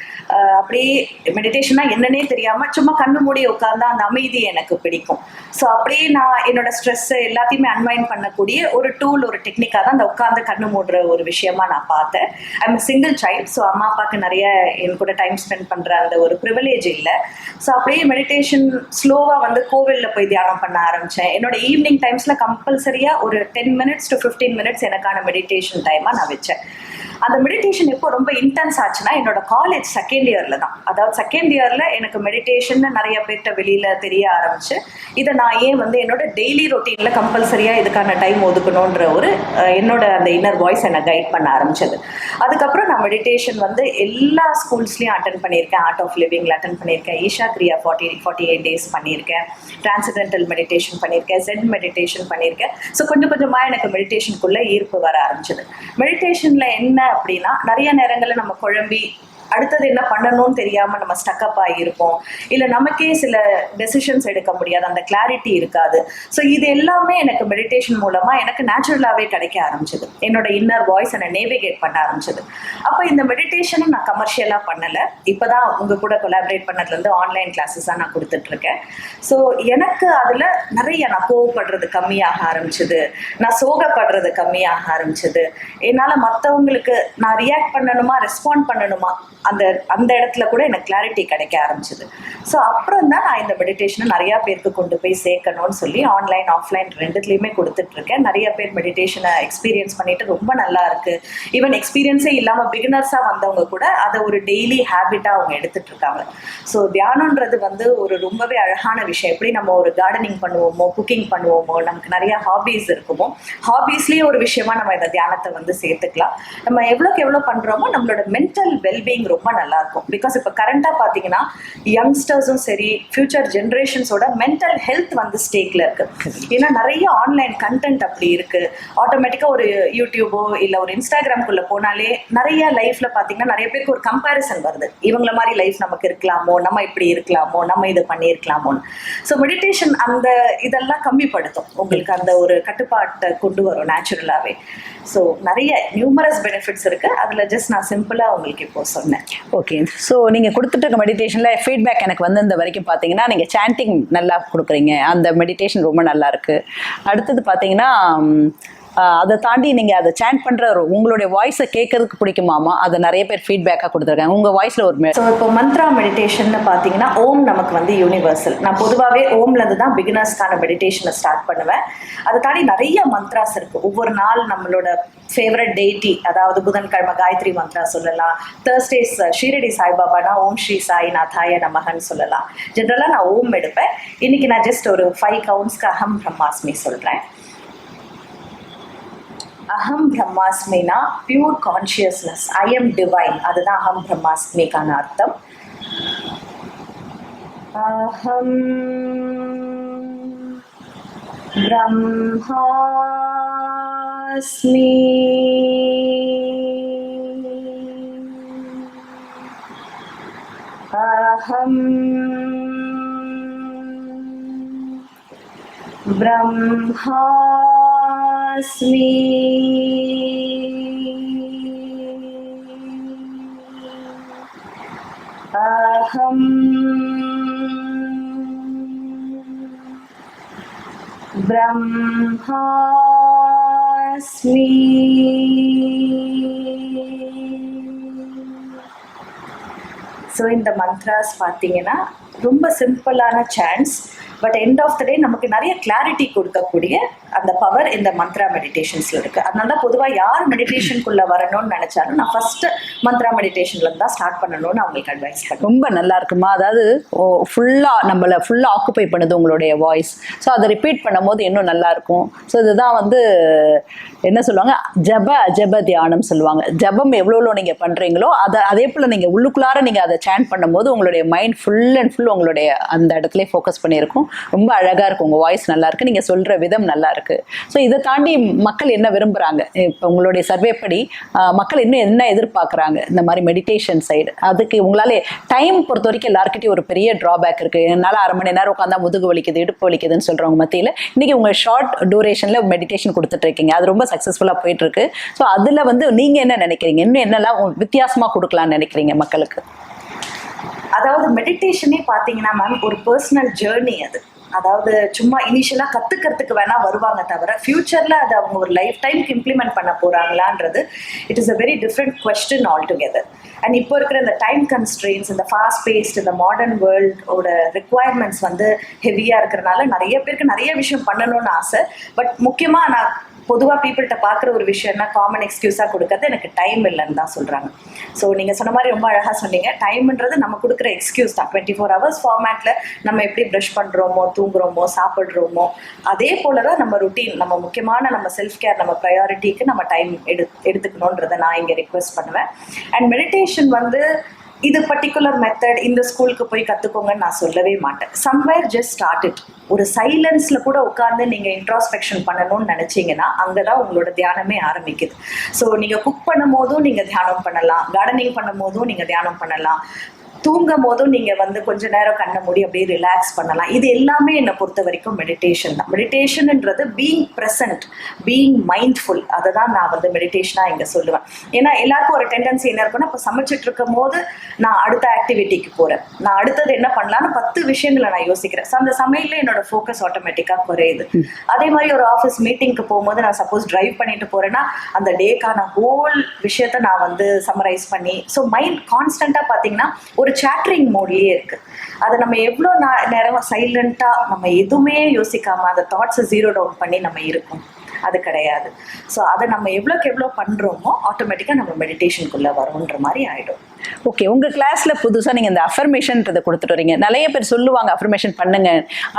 அப்படியே மெடிடேஷன்னா என்னன்னே தெரியாமல் சும்மா கண்ணு மூடி உட்காந்தா அந்த அமைதி எனக்கு பிடிக்கும். ஸோ அப்படியே நான் என்னோட ஸ்ட்ரெஸ் எல்லாத்தையுமே அன்வைன் பண்ணக்கூடிய ஒரு டூல் ஒரு டெக்னிக்காக தான் அந்த உட்காந்து கண்ணு மூடுற ஒரு விஷயமா நான் பார்த்தேன். ஐம் சிங்கிள் சைல்ட் ஸோ அம்மா அப்பாவுக்கு நிறைய என் கூட டைம் ஸ்பெண்ட் பண்ணுற அந்த ஒரு ப்ரிவிலேஜ் இல்லை. ஸோ அப்படியே மெடிடேஷன் ஸ்லோவாக வந்து கோவிலில் போய் தியானம் பண்ண ஆரம்பித்தேன் என்னோட ஈவினிங் டைம்ஸில் கம்பல்சரியாக ஒரு ten minutes to fifteen minutes எனக்கான மெடிடேஷன் டைமாக நான் வச்சேன். அந்த மெடிடேஷன் எப்போ ரொம்ப இன்டென்ஸ் ஆச்சுன்னா என்னோட காலேஜ் செகண்ட் இயரில் தான். அதாவது செகண்ட் இயரில் எனக்கு மெடிடேஷன் நிறைய பேர்கிட்ட வெளியில் தெரிய ஆரம்பிச்சு இதை நான் ஏன் வந்து என்னோட டெய்லி ரொட்டீனில் கம்பல்சரியாக இதுக்கான டைம் ஒதுக்கணுன்ற ஒரு என்னோட அந்த இன்னர் வாய்ஸ் என்னை கைட் பண்ண ஆரம்பிச்சது. அதுக்கப்புறம் நான் மெடிடேஷன் வந்து எல்லா ஸ்கூல்ஸ்லையும் அட்டன் பண்ணியிருக்கேன். ஆர்ட் ஆஃப் லிவிங்கில் அட்டன் பண்ணியிருக்கேன். Isha Kriya forty forty eight days பண்ணியிருக்கேன். டிரான்சிடென்டல் மெடிடேஷன் பண்ணியிருக்கேன். ஜென் மெடிடேஷன் பண்ணியிருக்கேன். ஸோ கொஞ்சம் கொஞ்சமாக எனக்கு மெடிடேஷனுக்குள்ளே ஈர்ப்பு வர ஆரம்பிச்சது. மெடிடேஷனில் என்ன அப்படின்னா நிறைய நேரங்களில் நம்ம குழம்பி அடுத்தது என்ன பண்ணணும்னு தெரியாமல் நம்ம ஸ்டக்கப் ஆகியிருப்போம். இல்லை நமக்கே சில டெசிஷன்ஸ் எடுக்க முடியாது. அந்த கிளாரிட்டி இருக்காது. ஸோ இது எல்லாமே எனக்கு மெடிடேஷன் மூலமாக எனக்கு நேச்சுரலாகவே கிடைக்க ஆரம்பிச்சது. என்னோட இன்னர் வாய்ஸ் என்னை நேவிகேட் பண்ண ஆரம்பிச்சது. அப்போ இந்த மெடிடேஷனை நான் கமர்ஷியலாக பண்ணலை. இப்போ தான் உங்கள் கூட கொலாபரேட் பண்ணதுலேருந்து ஆன்லைன் கிளாஸஸாக நான் கொடுத்துட்ருக்கேன். ஸோ எனக்கு அதில் நிறைய நான் கோவப்படுறது கம்மியாக ஆரம்பிச்சது. நான் சோகப்படுறது கம்மியாக ஆரம்பிச்சது. என்னால் மற்றவங்களுக்கு நான் ரியாக்ட் பண்ணணுமா ரெஸ்பாண்ட் பண்ணணுமா? அந்த அந்த இடத்துல கூட எனக்கு கிளாரிட்டி கிடைக்க ஆரம்பிச்சது. ஸோ அப்புறம் தான் நான் இந்த மெடிடேஷனை நிறையா பேருக்கு கொண்டு போய் சேர்க்கணும்னு சொல்லி ஆன்லைன் ஆஃப்லைன் ரெண்டுத்துலேயுமே கொடுத்துட்ருக்கேன். நிறைய பேர் மெடிடேஷனை எக்ஸ்பீரியன்ஸ் பண்ணிட்டு ரொம்ப நல்லா இருக்கு. ஈவன் எக்ஸ்பீரியன்ஸே இல்லாமல் பிகினர்ஸாக வந்தவங்க கூட அதை ஒரு டெய்லி ஹேபிட்டாக அவங்க எடுத்துட்டு இருக்காங்க ஸோ தியானன்றது வந்து ஒரு ரொம்பவே அழகான விஷயம். எப்படி நம்ம ஒரு கார்டனிங் பண்ணுவோமோ குக்கிங் பண்ணுவோமோ நமக்கு நிறைய ஹாபீஸ் இருக்குமோ ஹாபீஸ்லேயே ஒரு விஷயமா நம்ம இந்த தியானத்தை வந்து சேர்த்துக்கலாம். நம்ம எவ்வளோக்கு எவ்வளோ பண்ணுறோமோ நம்மளோட மென்டல் வெல்பீயிங் ரொம்ப நல்லா இருக்கும் பிகாஸ் இப்போ கரண்டாக பார்த்தீங்கன்னா யங்ஸ்டர்ஸும் சரி ஃபியூச்சர் ஜென்ரேஷன்ஸோட மென்டல் ஹெல்த் வந்து ஸ்டேக்கில் இருக்கு. ஏன்னா நிறைய ஆன்லைன் கண்டென்ட் அப்படி இருக்கு. ஆட்டோமேட்டிக்காக ஒரு யூடியூபோ இல்லை ஒரு இன்ஸ்டாகிராம்குள்ளே போனாலே நிறைய லைஃப்ல பார்த்தீங்கன்னா நிறைய பேருக்கு ஒரு கம்பேரிசன் வருது. இவங்கள மாதிரி லைஃப் நமக்கு இருக்கலாமோ நம்ம இப்படி இருக்கலாமோ நம்ம இது பண்ணியிருக்கலாமோன்னு. ஸோ மெடிடேஷன் அந்த இதெல்லாம் கம்மிப்படுத்தும். உங்களுக்கு அந்த ஒரு கட்டுப்பாட்டை கொண்டு வரும் நேச்சுரலாகவே ஸோ நிறைய நியூமரஸ் பெனிஃபிட்ஸ் இருக்கு. அதில் ஜஸ்ட் நான் சிம்பிளாக உங்களுக்கு இப்போ சொன்னேன். ஓகே ஸோ நீங்கள் கொடுத்துட்ருக்க மெடிடேஷனில் ஃபீட்பேக் எனக்கு வந்து இந்த வரைக்கும் பார்த்தீங்கன்னா நீங்கள் சாண்டிங் நல்லா கொடுக்குறீங்க. அந்த மெடிடேஷன் ரொம்ப நல்லா இருக்கு. அடுத்தது பார்த்தீங்கன்னா அதை தாண்டி நீங்கள் அதை சாண்ட் பண்ணுற உங்களுடைய வாய்ஸை கேட்கறதுக்கு பிடிக்குமாமா அதை நிறைய பேர் ஃபீட்பேக்காக கொடுத்துருக்காங்க. உங்கள் வாய்ஸில் ஒரு ஸோ இப்போ மந்த்ரா மெடிடேஷன் பார்த்தீங்கன்னா ஓம் நமக்கு வந்து யூனிவர்சல் நான் பொதுவாகவே ஓம்லேருந்து தான் பிகினர்ஸ்க்கான மெடிடேஷனை ஸ்டார்ட் பண்ணுவேன். அதை தாண்டி நிறைய மந்த்ராஸ் இருக்கு. ஒவ்வொரு நாள் நம்மளோட ஃபேவரட் டேட்டி அதாவது புதன்கிழமை காயத்ரி மந்த்ரா சொல்லலாம். தேர்ஸ்டேஸ் ஷீரடி சாய்பாபானா ஓம் ஸ்ரீ சாய் நாதாய நமகன் சொல்லலாம். ஜென்ரலாக நான் ஓம் எடுப்பேன். இன்னைக்கு நான் ஜஸ்ட் ஒரு ஃபைவ் கவுண்ட்ஸ்க்கு அகம் பிரம்மாஸ்மி சொல்கிறேன் அகம் பிரம்மாஸ்மினா pure consciousness I am divine அதுதான் அகம் பிரம்மாஸ்மிக்கான அர்த்தம். அகம் பிரம்மாஸ்மி. அகம் ब्रह्मास्मि अहं ब्रह्मास्मि ஸோ இந்த மந்த்ராஸ் பார்த்தீங்கன்னா ரொம்ப சிம்பிளான chance but end of the day நமக்கு நிறைய கிளாரிட்டி கொடுக்கக்கூடிய அந்த பவர் இந்த மந்த்ரா மெடிடேஷன்ஸ்ல இருக்கு. அதனால தான் பொதுவாக யார் மெடிடேஷனுக்குள்ள வரணும்னு நினைச்சாலும் நான் ஃபர்ஸ்ட் மந்த்ரா மெடிடேஷன்ல தான் ஸ்டார்ட் பண்ணணும்னு அவங்களுக்கு அட்வைஸ் பண்ணேன் ரொம்ப நல்லா இருக்குமா? அதாவது ஃபுல்லாக நம்மளை ஃபுல்லாக ஆக்குப்பை பண்ணுது உங்களுடைய வாய்ஸ் ஸோ அதை ரிப்பீட் பண்ணும்போது இன்னும் நல்லா இருக்கும். ஸோ இதுதான் வந்து என்ன சொல்லுவாங்க? ஜப அஜப தியானம் சொல்லுவாங்க. ஜபம் எவ்வளோ நீங்கள் பண்ணுறீங்களோ அதை அதே போல் நீங்கள் உள்ளுக்குள்ளார நீங்கள் அதை சேன் பண்ணும்போது உங்களுடைய மைண்ட் ஃபுல் அண்ட் ஃபுல் உங்களுடைய அந்த இடத்துல ஃபோக்கஸ் பண்ணியிருக்கும். ரொம்ப அழகாக இருக்கும் உங்கள் வாய்ஸ் நல்லா இருக்கு. நீங்கள் சொல்கிற விதம் நல்லா இருக்கு. ஸோ இதை தாண்டி மக்கள் என்ன விரும்புகிறாங்க இப்போ உங்களுடைய சர்வே படி மக்கள் இன்னும் என்ன எதிர்பார்க்குறாங்க? இந்த மாதிரி மெடிடேஷன் சைடு அதுக்கு உங்களால டைம் பொறுத்த வரைக்கும் எல்லாருக்கிட்டையும் ஒரு பெரிய ட்ராபேக் இருக்கு. என்னால் அரை மணி நேரம் உட்காந்தா முதுகு வலிக்குது இடுப்பு வலிக்குதுன்னு சொல்றவங்க மத்தியில் இன்னைக்கு உங்க ஷார்ட் டூரேஷன்ல மெடிடேஷன் கொடுத்துட்டு இருக்கீங்க. அது ரொம்ப சக்ஸஸ்ஃபுல்லாக போயிட்டு இருக்கு. ஸோ அதுல வந்து நீங்க என்ன நினைக்கிறீங்க? இன்னும் என்னெல்லாம் வித்தியாசமா கொடுக்கலாம்னு நினைக்கிறீங்க மக்களுக்கு? அதாவது மெடிடேஷனே பார்த்தீங்கன்னா மேம் ஒரு பர்சனல் ஜேர்னி அது. அதாவது சும்மா இனிஷியலாக கற்றுக்கிறதுக்கு வேணால் வருவாங்க தவிர ஃப்யூச்சரில் அதை அவங்க ஒரு லைஃப் டைம்க்கு இம்ப்ளிமெண்ட் பண்ண போகிறாங்களான்றது it is a very different question altogether and இப்போ இருக்கிற இந்த டைம் கன்ஸ்ட்ரெயின்ஸ் இந்த ஃபாஸ்ட் பேஸ்ட் இந்த மாடர்ன் வேர்ல்டோட ரெக்குவயர்மெண்ட்ஸ் வந்து ஹெவியாக இருக்கிறனால நிறைய பேருக்கு நிறைய விஷயம் பண்ணணும்னு ஆசை. பட் முக்கியமாக நான் பொதுவாக பீப்புள்கிட்ட பார்க்குற ஒரு விஷயம்னா காமன் எக்ஸ்கியூஸாக கொடுக்கறது எனக்கு டைம் இல்லைன்னு தான் சொல்கிறாங்க ஸோ நீங்கள் சொன்ன மாதிரி ரொம்ப அழகாக சொன்னீங்க. டைம்ன்றது நம்ம கொடுக்குற எக்ஸ்கியூஸ் தான். டுவெண்ட்டி ஃபோர் ஹவர்ஸ் ஃபார்மேட்டில் நம்ம எப்படி ப்ரஷ் பண்ணுறோமோ தூங்குறோமோ சாப்பிட்றோமோ அதே போல் தான் நம்ம ருட்டீன் நம்ம முக்கியமான நம்ம செல்ஃப் கேர் நம்ம ப்ரையாரிட்டிக்கு நம்ம டைம் எடு எடுத்துக்கணுன்றதை நான் இங்கே ரெக்வெஸ்ட் பண்ணுவேன். அண்ட் மெடிடேஷன் வந்து இது பர்டிகுலர் மெத்தட் இந்த ஸ்கூலுக்கு போய் கற்றுக்கோங்கன்னு நான் சொல்லவே மாட்டேன். சம்வேர் ஜஸ்ட் ஸ்டார்ட் இட் ஒரு சைலன்ஸில் கூட உட்காந்து நீங்கள் இன்ட்ராஸ்பெக்ஷன் பண்ணணும்னு நினச்சிங்கன்னா அங்கே தான் உங்களோட தியானமே ஆரம்பிக்குது. ஸோ நீங்கள் குக் பண்ணும் போதும் நீங்கள் தியானம் பண்ணலாம். கார்டனிங் பண்ணும் போதும் நீங்கள் தியானம் பண்ணலாம். தூங்கும் போதும் நீங்கள் வந்து கொஞ்ச நேரம் கண்ணை மூடி அப்படியே ரிலாக்ஸ் பண்ணலாம். இது எல்லாமே என்னை பொறுத்த வரைக்கும் மெடிடேஷன் தான். மெடிடேஷன்ன்றது பீயிங் ப்ரெசன்ட் பீயிங் மைண்ட்ஃபுல் அதை தான் நான் வந்து மெடிடேஷனாக இங்கே சொல்லுவேன். ஏன்னா எல்லாருக்கும் ஒரு டெண்டன்சி என்ன இருக்குன்னா இப்போ சமைச்சிட்டு இருக்கும் போது நான் அடுத்த ஆக்டிவிட்டிக்கு போகிறேன் நான் அடுத்தது என்ன பண்ணலாம்னு பத்து விஷயங்களை நான் யோசிக்கிறேன். ஸோ அந்த சமையலில் என்னோட ஃபோக்கஸ் ஆட்டோமேட்டிக்காக குறையுது. அதே மாதிரி ஒரு ஆஃபீஸ் மீட்டிங்க்கு போகும்போது நான் சப்போஸ் டிரைவ் பண்ணிட்டு போகிறேன்னா அந்த டேக்கான ஹோல் விஷயத்த நான் வந்து சம்மரைஸ் பண்ணி ஸோ மைண்ட் கான்ஸ்டண்ட்டாக பார்த்தீங்கன்னா ஒரு சேட்ரிங் மோட்லேயே இருக்குது அதை நம்ம எவ்வளோ நா- நேரம் சைலண்ட்டாக நம்ம எதுவுமே யோசிக்காம அந்த தாட்ஸை ஜீரோ டவுன் பண்ணி நம்ம இருக்கோம். அது கிடையாது. ஸோ அதை நம்ம எவ்வளோக்கு எவ்வளோ பண்ணுறோமோ ஆட்டோமேட்டிக்காக நம்ம மெடிடேஷனுக்குள்ளே வரோன்ற மாதிரி ஆகிடும் ஓகே உங்க கிளாஸ்ல புதுசா நீங்க இந்த அஃபர்மேஷன்றதை கொடுத்துட்டு வரீங்க. நிறைய பேர் சொல்லுவாங்க அஃபர்மேஷன் பண்ணுங்க.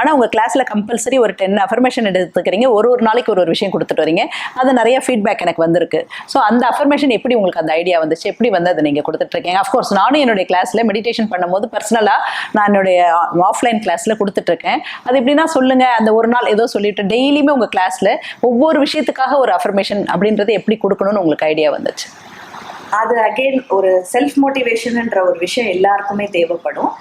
ஆனா உங்க கிளாஸ்ல கம்பல்சரி ஒரு டென் அஃபர்மேஷன் எடுத்துக்கிறீங்க. ஒரு ஒரு நாளைக்கு ஒரு ஒரு விஷயம் கொடுத்துட்டு வரீங்க. அது நிறைய ஃபீட்பேக் எனக்கு வந்திருக்கு. ஸோ அந்த அஃபர்மேஷன் எப்படி உங்களுக்கு அந்த ஐடியா வந்துச்சு? எப்படி வந்து அதை நீங்க கொடுத்துட்டு இருக்கீங்க? அஃப்கோர்ஸ் நானும் என்னுடைய கிளாஸ்ல மெடிடேஷன் பண்ணும்போது பர்சனலா நான் என்னுடைய ஆஃப்லைன் கிளாஸ்ல கொடுத்துட்டு இருக்கேன். அது எப்படின்னா சொல்லுங்க அந்த ஒரு நாள் ஏதோ சொல்லிட்டு டெய்லியுமே உங்க கிளாஸ்ல ஒவ்வொரு விஷயத்துக்காக ஒரு அஃபர்மேஷன் அப்படின்றத எப்படி கொடுக்கணும்னு உங்களுக்கு ஐடியா வந்துச்சு. அது அகெயின் ஒரு செல்ஃப் மோட்டிவேஷன்ன்ற ஒரு விஷயம் எல்லாருக்குமே தேவைப்படும்.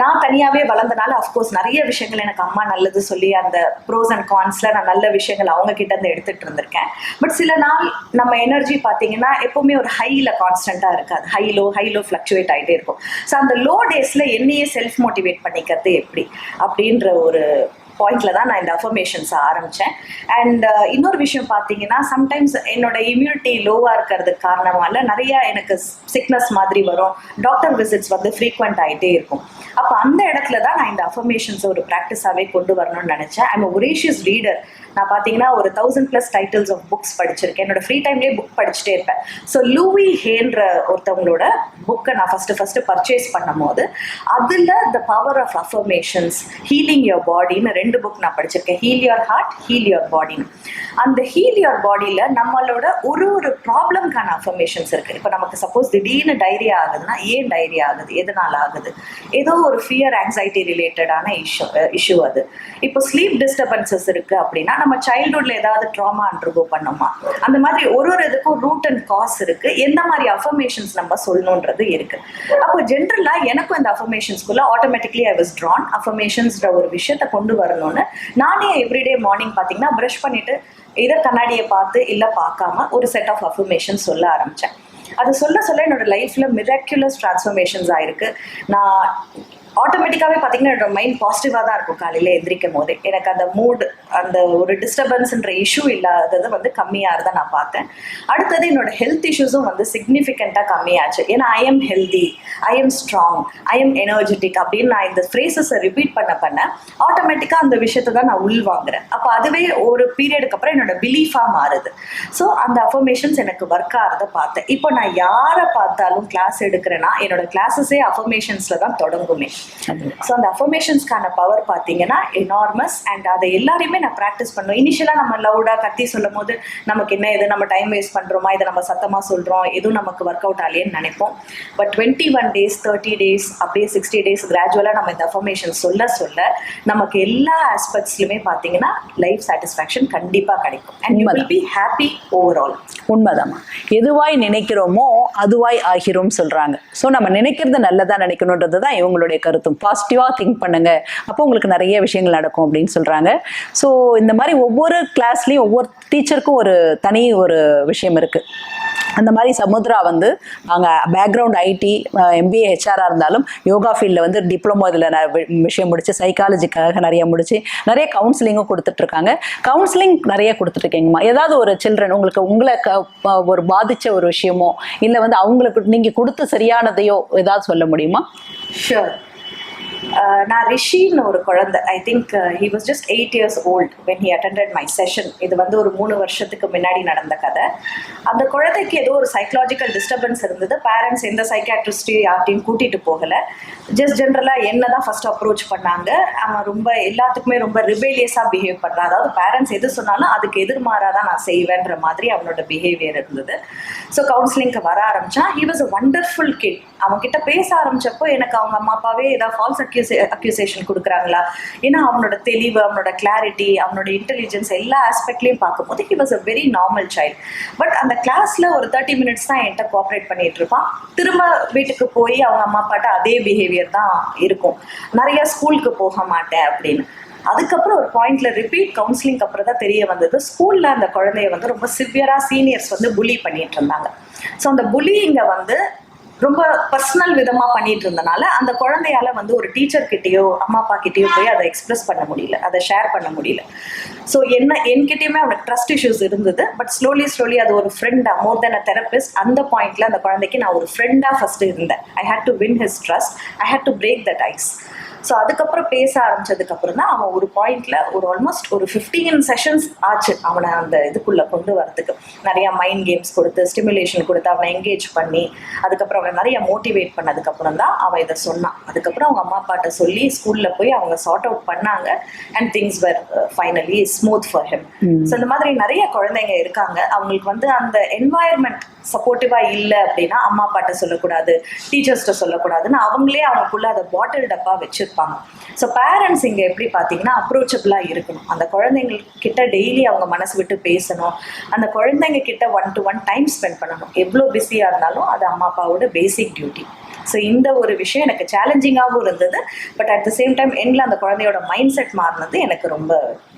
நான் தனியாகவே வளர்ந்தனால அஃப்கோர்ஸ் நிறைய விஷயங்கள் எனக்கு அம்மா நல்லது சொல்லி அந்த ப்ரோஸ் அண்ட் கான்ஸில் நான் நல்ல விஷயங்கள் அவங்க கிட்ட இருந்து எடுத்துகிட்டு இருந்திருக்கேன். பட் சில நாள் நம்ம எனர்ஜி பார்த்தீங்கன்னா எப்போவுமே ஒரு ஹையில் கான்ஸ்டண்ட்டாக இருக்காது. High low high low fluctuate ஆகிட்டே இருக்கும் ஸோ அந்த லோ டேஸில் என்னையே செல்ஃப் மோட்டிவேட் பண்ணிக்கிறது எப்படி? அப்படின்ற ஒரு பாயிண்ட்ல தான் நான் இந்த அஃபர்மேஷன்ஸை ஆரம்பித்தேன் அண்ட் இன்னொரு விஷயம் பார்த்தீங்கன்னா சம்டைம்ஸ் என்னோட இம்யூனிட்டி லோவாக இருக்கிறதுக்கு காரணமால நிறைய எனக்கு சிக்னஸ் மாதிரி வரும். டாக்டர் விசிட்ஸ் வந்து ஃப்ரீக்வெண்ட் ஆகிட்டே இருக்கும். அப்போ அந்த இடத்துல தான் நான் இந்த அஃபர்மேஷன்ஸை ஒரு ப்ராக்டிஸாகவே கொண்டு வரணும்னு நினச்சேன். ஐம் ஒரேஷியஸ் ரீடர் நான் பார்த்தீங்கன்னா ஒரு thousand plus titles of books படிச்சிருக்கேன். என்னோட ஃப்ரீ டைம்லேயே புக் படிச்சுட்டே இருப்பேன். ஸோ லூவி ஹேன்ற ஒருத்தவங்களோட புக்கை நான் ஃபஸ்ட்டு ஃபஸ்ட்டு பர்ச்சேஸ் பண்ணும்போது அதில் the power of affirmations healing your பாடின்னு ரெண்டு புக் நான் படிச்சிருக்கேன். Heal your heart heal your பாடின்னு அந்த ஹீல் யுவர் பாடியில் நம்மளோட ஒரு ஒரு ப்ராப்ளம்க்கான அஃபர்மேஷன்ஸ் இருக்குது இப்போ நமக்கு சப்போஸ் திடீர்னு டைரியா ஆகுதுன்னா ஏன் டைரியா ஆகுது? எதனால் ஆகுது? ஏதோ ஒரு ஃபியர் ஆங்ஸைட்டி ரிலேட்டடான இஷ்யூ இஷ்யூ அது. இப்போ ஸ்லீப் டிஸ்டர்பன்சஸ் இருக்குது அப்படின்னா நம்ம சைல்ட்ஹுட்ல ஏதாவது ட்ராமா அண்டர்கோ பண்ணோமா? அந்த மாதிரி ஒரு ஒரு இதுக்கும் ரூட் அண்ட் காஸ் இருக்கு. எந்த மாதிரி அஃபர்மேஷன்ஸ் நம்ம சொல்லணுன்றது இருக்கு. அப்போ ஜென்ரலா எனக்கும் இந்த அஃபர்மேஷன்ஸ்குள்ள ஆட்டோமேட்டிக்லி ஐ வாஸ் ட்ரான் அஃபர்மேஷன்ஸ்ன்ற ஒரு விஷயத்தை கொண்டு வரணும்னு நானே எவ்ரிடே மார்னிங் பார்த்தீங்கன்னா ப்ரஷ் பண்ணிட்டு இதை கண்ணாடியை பார்த்து இல்லை பார்க்காம ஒரு செட் ஆஃப் அஃபர்மேஷன் சொல்ல ஆரம்பித்தேன் அது சொல்ல சொல்ல என்னோட லைஃப்ல மிராக்குலஸ் டிரான்ஸ்ஃபர்மேஷன்ஸ் ஆயிருக்கு. நான் ஆட்டோமேட்டிக்காவே பார்த்தீங்கன்னா என்னோட மைண்ட் பாசிட்டிவாக தான் இருக்கும் காலையில் எந்திரிக்கும் போது. எனக்கு அந்த மூட் அந்த ஒரு டிஸ்டர்பன்ஸ்ன்ற இஷ்யூ இல்லாதது வந்து கம்மியாக கம்மியாகிறத நான் பார்த்தேன். அடுத்தது என்னோட ஹெல்த் இஷ்யூஸும் வந்து சிக்னிஃபிகண்ட்டாக கம்மியாச்சு. ஏன்னா I am healthy I am strong I am energetic அப்படின்னு நான் இந்த ஃப்ரேசஸை ரிப்பீட் பண்ண பண்ண ஆட்டோமேட்டிக்காக அந்த விஷயத்தை தான் நான் உள்வாங்குறேன் அப்போ அதுவே ஒரு பீரியடுக்கு அப்புறம் என்னோட பிலீஃபாக மாறுது. ஸோ அந்த அஃபர்மேஷன்ஸ் எனக்கு ஒர்க் ஆகிறத பார்த்தேன். இப்போ நான் யாரை பார்த்தாலும் கிளாஸ் எடுக்கிறேன்னா என்னோட கிளாஸஸே அஃபர்மேஷன்ஸில் தான் தொடங்குமே. ஸோ அந்த அஃபர்மேஷன்ஸ்க்கான பவர் பார்த்தீங்கன்னா எனார்மஸ் அண்ட் அதை எல்லாரையுமே நான் ப்ராக்டிஸ் பண்ணுவேன். இனிஷியலாக நம்ம லவுடாக கத்தி சொல்லும் போது நமக்கு என்ன இது நம்ம டைம் வேஸ்ட் பண்ணுறோமா இதை நம்ம சத்தமாக சொல்கிறோம் எதுவும் நமக்கு ஒர்க் அவுட் ஆகலையேன்னு நினைப்போம். But twenty one days thirty days அப்படியே சிக்ஸ்டி டேஸ் கிராஜுவலாக நம்ம இந்த அஃபர்மேஷன் சொல்ல சொல்ல நமக்கு எல்லா ஆஸ்பெக்ட்ஸ்லையுமே பார்த்தீங்கன்னா லைஃப் சாட்டிஸ்ஃபேக்ஷன் கண்டிப்பாக கிடைக்கும். And you will be happy overall உண்மைதாம்மா. எதுவாய் நினைக்கிறோமோ அதுவாய் ஆகிறோம் சொல்றாங்க. ஸோ நம்ம நினைக்கிறது நல்லதா நினைக்கணுன்றது தான் இவங்களுடைய கருத்தும் பாசிட்டிவாக திங்க் பண்ணுங்க. அப்போ உங்களுக்கு நிறைய விஷயங்கள் நடக்கும் அப்படின்னு சொல்கிறாங்க ஸோ இந்த மாதிரி ஒவ்வொரு கிளாஸ்லேயும் ஒவ்வொரு டீச்சருக்கும் ஒரு தனி ஒரு விஷயம் இருக்குது அந்த மாதிரி சமுத்ரா வந்து அவங்க பேக்ரவுண்ட் ஐடி எம்பிஏ ஹெச்ஆராக இருந்தாலும் யோகா ஃபீல்டில் வந்து டிப்ளமோ இதில் விஷயம் முடிச்சு சைக்காலஜிக்காக நிறைய முடிச்சு நிறைய கவுன்சிலிங்கும் கொடுத்துட்ருக்காங்க. கவுன்சிலிங் நிறைய கொடுத்துட்ருக்கீங்கம்மா. ஏதாவது ஒரு சில்ட்ரன் உங்களுக்கு உங்களை க ஒரு பாதித்த ஒரு விஷயமோ இல்லை வந்து அவங்களுக்கு நீங்கள் கொடுத்து சரியானதையோ ஏதாவது சொல்ல முடியுமா? ஷோர் Uh, நான் ரிஷின்னு ஒரு குழந்தை. I think he was just eight years old when he attended my session இது வந்து ஒரு மூணு வருஷத்துக்கு முன்னாடி நடந்த கதை. அந்த குழந்தைக்கு ஏதோ ஒரு சைக்கலாஜிக்கல் டிஸ்டர்பன்ஸ் இருந்தது. பேரண்ட்ஸ் எந்த சைக்காட்ரிஸ்டையும் யார்ட்டையும் கூட்டிகிட்டு போகலை. ஜஸ்ட் ஜென்ரலாக என்ன தான் ஃபஸ்ட் அப்ரோச் பண்ணாங்க. அவன் ரொம்ப எல்லாத்துக்குமே ரொம்ப ரிபேலியஸாக பிஹேவ் பண்ணுறான் அதாவது பேரண்ட்ஸ் எது சொன்னாலும் அதுக்கு எதிர்மாறாக தான் நான் செய்வேன்ற மாதிரி அவனோட பிஹேவியர் இருந்தது. ஸோ கவுன்சிலிங்க்கு வர ஆரம்பித்தான் he was a wonderful kid அவன் கிட்ட பேச ஆரம்பிச்சப்போ எனக்கு அவங்க அம்மா அப்பாவே ஏதாவது ஃபால்ஸ் அக்யூசே அக்யூசேஷன் கொடுக்குறாங்களா? ஏன்னா அவனோட தெளிவு அவனோட கிளாரிட்டி அவனோட இன்டெலிஜென்ஸ் எல்லா ஆஸ்பெக்ட்லையும் பார்க்கும்போது he was a very normal child but அந்த கிளாஸில் ஒரு தேர்ட்டி மினிட்ஸ் தான் என்கிட்ட கோஆப்ரேட் பண்ணிட்டு இருப்பான். திரும்ப வீட்டுக்கு போய் அவங்க அம்மா அப்பாட்ட அதே பிஹேவியர் தான் இருக்கும். நிறைய ஸ்கூலுக்கு போக மாட்டேன் அப்படின்னு. அதுக்கப்புறம் ஒரு பாயிண்ட்ல ரிப்பீட் கவுன்சிலிங் அப்புறம் தான் தெரிய வந்தது. ஸ்கூல்ல அந்த குழந்தைய வந்து ரொம்ப சிவியரா சீனியர்ஸ் வந்து புலி பண்ணிட்டு இருந்தாங்க. ஸோ அந்த புலிங்க வந்து ரொம்ப பர்சனல் விதமா பண்ணிட்டு இருந்தனால அந்த குழந்தையால வந்து ஒரு டீச்சர் கிட்டயோ அம்மா அப்பா கிட்டயோ போய் அதை எக்ஸ்பிரஸ் பண்ண முடியல. அதை ஷேர் பண்ண முடியல. ஸோ என்ன என்கிட்டயுமே அவனுக்கு ட்ரஸ்ட் இஷ்யூஸ் இருந்தது. பட் ஸ்லோலி ஸ்லோலி அது ஒரு ஃப்ரெண்டா மோர் தென் அ தெரபிஸ்ட் அந்த பாயிண்ட்ல அந்த குழந்தைக்கு நான் ஒரு ஃப்ரெண்டா ஃபர்ஸ்ட் இருந்தேன். I had to win his trust I had to break that ice so அதுக்கப்புறம் பேச ஆரம்பிச்சதுக்கு அப்புறம் தான் அவன் ஒரு பாயிண்ட்ல ஒரு ஆல்மோஸ்ட் ஒரு ஃபிஃப்டீன் செஷன்ஸ் ஆச்சு அவனை அந்த இதுக்குள்ள கொண்டு வரதுக்கு நிறைய மைண்ட் கேம்ஸ் கொடுத்து ஸ்டிமுலேஷன் கொடுத்து அவனை என்கேஜ் பண்ணி அதுக்கப்புறம் அவனை நிறைய மோட்டிவேட் பண்ணதுக்கப்புறம் தான் அவன் இதை சொன்னான். அதுக்கப்புறம் அவங்க அம்மா அப்பாட்ட சொல்லி ஸ்கூல்ல போய் அவங்க சார்ட் அவுட் பண்ணாங்க and things were finally smooth for him so இந்த மாதிரி நிறைய குழந்தைங்க இருக்காங்க. அவங்களுக்கு வந்து அந்த என்வாயர்மெண்ட் சப்போர்ட்டிவா இல்லை அப்படின்னா அம்மா அப்பாட்ட சொல்லக்கூடாது டீச்சர்ஸ்கிட்ட சொல்லக்கூடாதுன்னு அவங்களே அவங்களுக்குள்ள அதை பாட்டில் டப்பா வச்சுருப்பாங்க. ஸோ பேரண்ட்ஸ் இங்கே எப்படி பார்த்தீங்கன்னா அப்ரோச்சபிளாக இருக்கணும். அந்த குழந்தைங்க கிட்ட டெய்லி அவங்க மனசு விட்டு பேசணும். அந்த குழந்தைங்க கிட்ட one to one time spend பண்ணணும். எவ்வளோ பிஸியாக இருந்தாலும் அது அம்மா அப்பாவோட பேசிக் டியூட்டி ஸோ இந்த ஒரு விஷயம் எனக்கு சேலஞ்சிங்காகவும் இருந்தது. But at the same time எண்டில் அந்த குழந்தையோட மைண்ட் செட் மாறினது எனக்கு ரொம்ப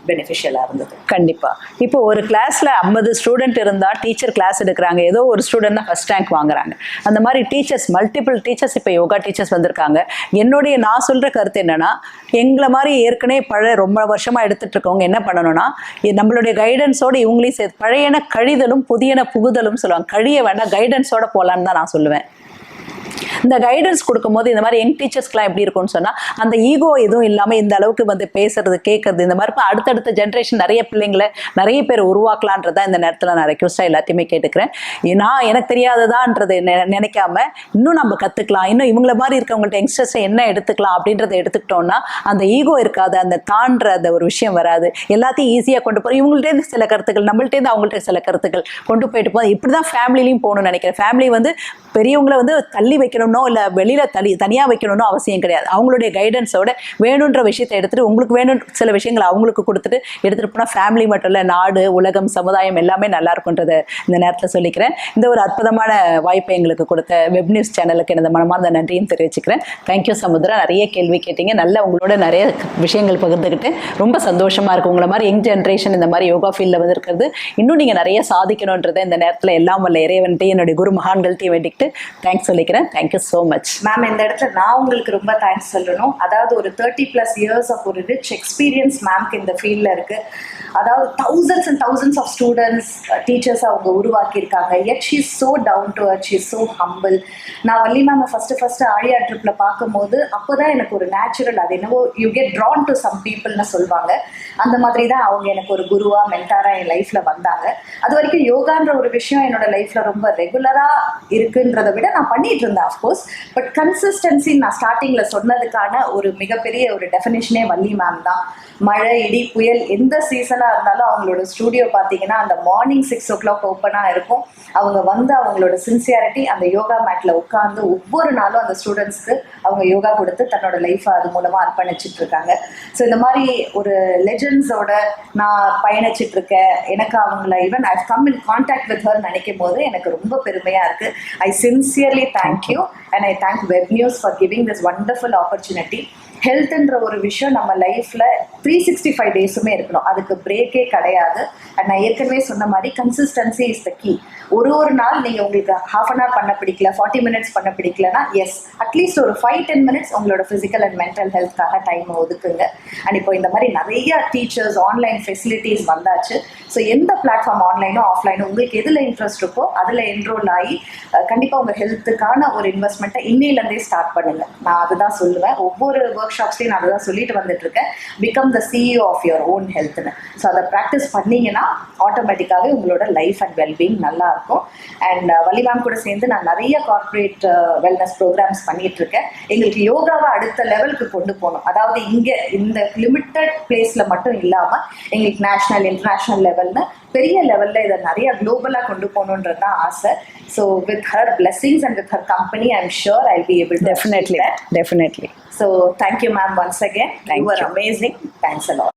பெனிஃபிஷியலாக இருந்தது. கண்டிப்பாக இப்போ ஒரு கிளாஸில் ஐம்பது ஸ்டூடெண்ட் இருந்தால் டீச்சர் கிளாஸ் எடுக்கிறாங்க. ஏதோ ஒரு ஸ்டூடெண்ட் தான் ஃபஸ்ட் ரேங்க் வாங்குறாங்க. அந்த மாதிரி டீச்சர்ஸ் மல்டிபிள் டீச்சர்ஸ் இப்போ யோகா டீச்சர்ஸ் வந்திருக்காங்க. என்னுடைய நான் சொல்கிற கருத்து என்னென்னா எங்களை மாதிரி ஏற்கனவே பழைய ரொம்ப வருஷமாக எடுத்துகிட்டு இருக்கவங்க என்ன பண்ணணும்னா நம்மளுடைய கைடன்ஸோட இவங்களையும் சேர்த்து பழையன கழிதலும் புதியன புகுதலும் சொல்லுவாங்க. கழிய வேண்டாம் கைடன்ஸோட போகலான்னு தான் நான் சொல்லுவேன். இந்த கைடன்ஸ் கொடுக்கும்போது இந்த மாதிரி யங் டீச்சர்ஸ்க்குலாம் எப்படி இருக்கும்னு சொன்னால் அந்த ஈகோ எதுவும் இல்லாமல் இந்த அளவுக்கு வந்து பேசுறது கேட்கறது இந்த மாதிரி அடுத்தடுத்த ஜென்ரேஷன் நிறைய பிள்ளைங்களை நிறைய பேர் உருவாக்கலான்றதா இந்த நேரத்தில் நான் ரெக்வஸ்டாக எல்லாத்தையுமே கேட்டுக்கிறேன். நான் எனக்கு தெரியாததான்றது நெ- நினைக்காம இன்னும் நம்ம கற்றுக்கலாம் இன்னும் இவங்கள மாதிரி இருக்கவங்கள்ட்ட யங்ஸ்டர்ஸை என்ன எடுத்துக்கலாம் அப்படின்றத எடுத்துக்கிட்டோம்னா அந்த ஈகோ இருக்காது அந்த தான்ற அந்த ஒரு விஷயம் வராது. எல்லாத்தையும் ஈஸியாக கொண்டு போகிறோம் இவங்கள்ட்டேருந்து சில கருத்துக்கள் நம்மள்ட்டேருந்து அவங்கள்ட்ட சில கருத்துக்கள் கொண்டு போயிட்டு போதும் இப்படி தான் ஃபேமிலிலையும் போகணும்னு நினைக்கிறேன். ஃபேமிலி வந்து பெரியவங்களை வந்து தள்ளி வைக்கணும் வைக்கணும்னோ இல்லை வெளியில் தனி தனியாக வைக்கணும்னோ அவசியம் கிடையாது. அவங்களுடைய கைடன்ஸோட வேணுன்ற விஷயத்தை எடுத்துட்டு உங்களுக்கு வேணும் சில விஷயங்களை அவங்களுக்கு கொடுத்துட்டு எடுத்துகிட்டு போனால் ஃபேமிலி மட்டும் இல்லை நாடு உலகம் சமுதாயம் எல்லாமே நல்லா இருக்கும்ன்றதை இந்த நேரத்தில் சொல்லிக்கிறேன். இந்த ஒரு அற்புதமான வாய்ப்பை எங்களுக்கு கொடுத்த வெப் நியூஸ் சேனலுக்கு எனது மனமார்ந்த நன்றியும் தெரிவிச்சுக்கிறேன். Thank you Samudra. நிறைய கேள்வி கேட்டீங்க. நல்ல உங்களோட நிறைய விஷயங்கள் பகிர்ந்துக்கிட்டு ரொம்ப சந்தோஷமா இருக்கு. உங்களை மாதிரி யங் ஜென்ரேஷன் இந்த மாதிரி யோகா ஃபீல்டில் வந்து இருக்கிறது இன்னும் நீங்கள் நிறைய சாதிக்கணுன்றதை இந்த நேரத்தில் எல்லாம் வல்ல இறைவன்ட்டையும் என்னுடைய குரு மகான்கள்ட்டையும் வேண்டிக்கிட்டு தேங்க்ஸ் சொல்லிக்கிறேன். Thank you thank you so much ma'am இந்த இடத்துல நான் உங்களுக்கு ரொம்ப தேங்க்ஸ் சொல்லணும். அதாவது ஒரு தேர்ட்டி ப்ளஸ் இயர்ஸ் ஆஃப் ஒரு ரிச் எக்ஸ்பீரியன்ஸ் மேம்க்கு இந்த ஃபீல்டில் இருக்கு. அதாவது thousands and thousands of students teachers அவங்க உருவாக்கியிருக்காங்க. Yet she so down to earth she so humble நான் வள்ளி மேம் ஃபஸ்ட்டு ஃபஸ்ட்டு ஆழியா ட்ரிப்பில் பார்க்கும்போது அப்போ தான் எனக்கு ஒரு நேச்சுரல் அது என்னவோ you get drawn to some பீப்புள்னு சொல்லுவாங்க. அந்த மாதிரி தான் அவங்க எனக்கு ஒரு குருவா மென்டாரா என் லைஃப்ல வந்தாங்க. அது வரைக்கும் யோகான்ற ஒரு விஷயம் என்னோட லைஃப்ல ரொம்ப ரெகுலரா இருக்குன்றதை விட நான் பண்ணிட்டு இருந்தேன். ஆஃப்கோர்ஸ் பட் கன்சிஸ்டன்சி நான் ஸ்டார்டிங்கில் சொன்னதுக்கான ஒரு மிகப்பெரிய ஒரு டெஃபினேஷனே வள்ளி மேம் தான். மழை இடி புயல் எந்த சீசனாக இருந்தாலும் அவங்களோட ஸ்டூடியோ பார்த்தீங்கன்னா அந்த மார்னிங் சிக்ஸ் ஓ கிளாக் ஓப்பனாக இருக்கும். அவங்க வந்து அவங்களோட சின்சியாரிட்டி அந்த யோகா மேட்டில் உட்காந்து ஒவ்வொரு நாளும் அந்த ஸ்டூடெண்ட்ஸ்க்கு அவங்க யோகா கொடுத்து தன்னோட லைஃப்பை அது மூலமாக அர்ப்பணிச்சிட்டு இருக்காங்க. ஸோ இந்த மாதிரி ஒரு லெஜண்ட்ஸோட நான் பயணிச்சிட்டு இருக்கேன் எனக்கு அவங்கள even I come in contact with her நினைக்கும் போது எனக்கு ரொம்ப பெருமையாக இருக்குது I sincerely thank you and I thank web news for giving this wonderful opportunity ஹெல்த்ன்ற ஒரு விஷயம் நம்ம லைஃப்ல த்ரீ சிக்ஸ்டி ஃபைவ் டேஸுமே இருக்கணும். அதுக்கு பிரேக்கே கிடையாது. அண்ட் நான் ஏற்கனவே சொன்ன மாதிரி கன்சிஸ்டன்சி இஸ் த கீ ஒரு ஒரு நாள் நீங்க உங்களுக்கு ஹாஃப் அன் ஹவர் பண்ண பிடிக்கல ஃபார்ட்டி மினிட்ஸ் பண்ண பிடிக்கலனா எஸ் அட்லீஸ்ட் ஒரு ஃபைவ் டென் மினிட்ஸ் உங்களோட ஃபிசிக்கல் அண்ட் மென்டல் ஹெல்த்காக டைம் ஒதுக்குங்க. அண்ட் இப்போ இந்த மாதிரி நிறைய டீச்சர்ஸ் ஆன்லைன் ஃபெசிலிட்டிஸ் வந்தாச்சு. ஸோ எந்த பிளாட்ஃபார்ம் ஆன்லைனோ ஆஃப்லைனோ உங்களுக்கு எதில் இன்ட்ரெஸ்ட் இருக்கோ அதில் என்ரோல் ஆகி கண்டிப்பாக உங்கள் ஹெல்த்துக்கான ஒரு இன்வெஸ்ட்மெண்ட்டை இன்னிலேருந்தே ஸ்டார்ட் பண்ணுங்க. நான் அதுதான் சொல்லுவேன். ஒவ்வொரு ஒர்க் ஷாப்ஸ்லையும் நான் அதுதான் சொல்லிட்டு வந்துட்டு இருக்கேன் become the CEO of your own ஹெல்த்னு so அதை ப்ராக்டிஸ் பண்ணீங்கன்னா ஆட்டோமேட்டிக்காகவே உங்களோட லைஃப் அண்ட் வெல்பீங் நல்லா இருக்கும் அண்ட் மேம் கூட சேர்ந்து நான் நிறைய கார்ப்பரேட் வெல்னஸ் ப்ரோக்ராம்ஸ் பண்ணிட்டு இருக்கேன் எங்களுக்கு யோகாவை அடுத்த லெவலுக்கு கொண்டு போகணும். அதாவது இங்கே இந்த லிமிட்டட் பிளேஸில் மட்டும் இல்லாமல் எங்களுக்கு நேஷனல் இன்டர்நேஷ்னல் லெவல்னு பெரிய லெவலில் இதை நிறைய குளோபலாக கொண்டு போகணுன்றது தான் ஆசை. So with her blessings and with her company I am sure I be able definitely definitely so thank you ma'am once again Thank you are. Amazing thanks a lot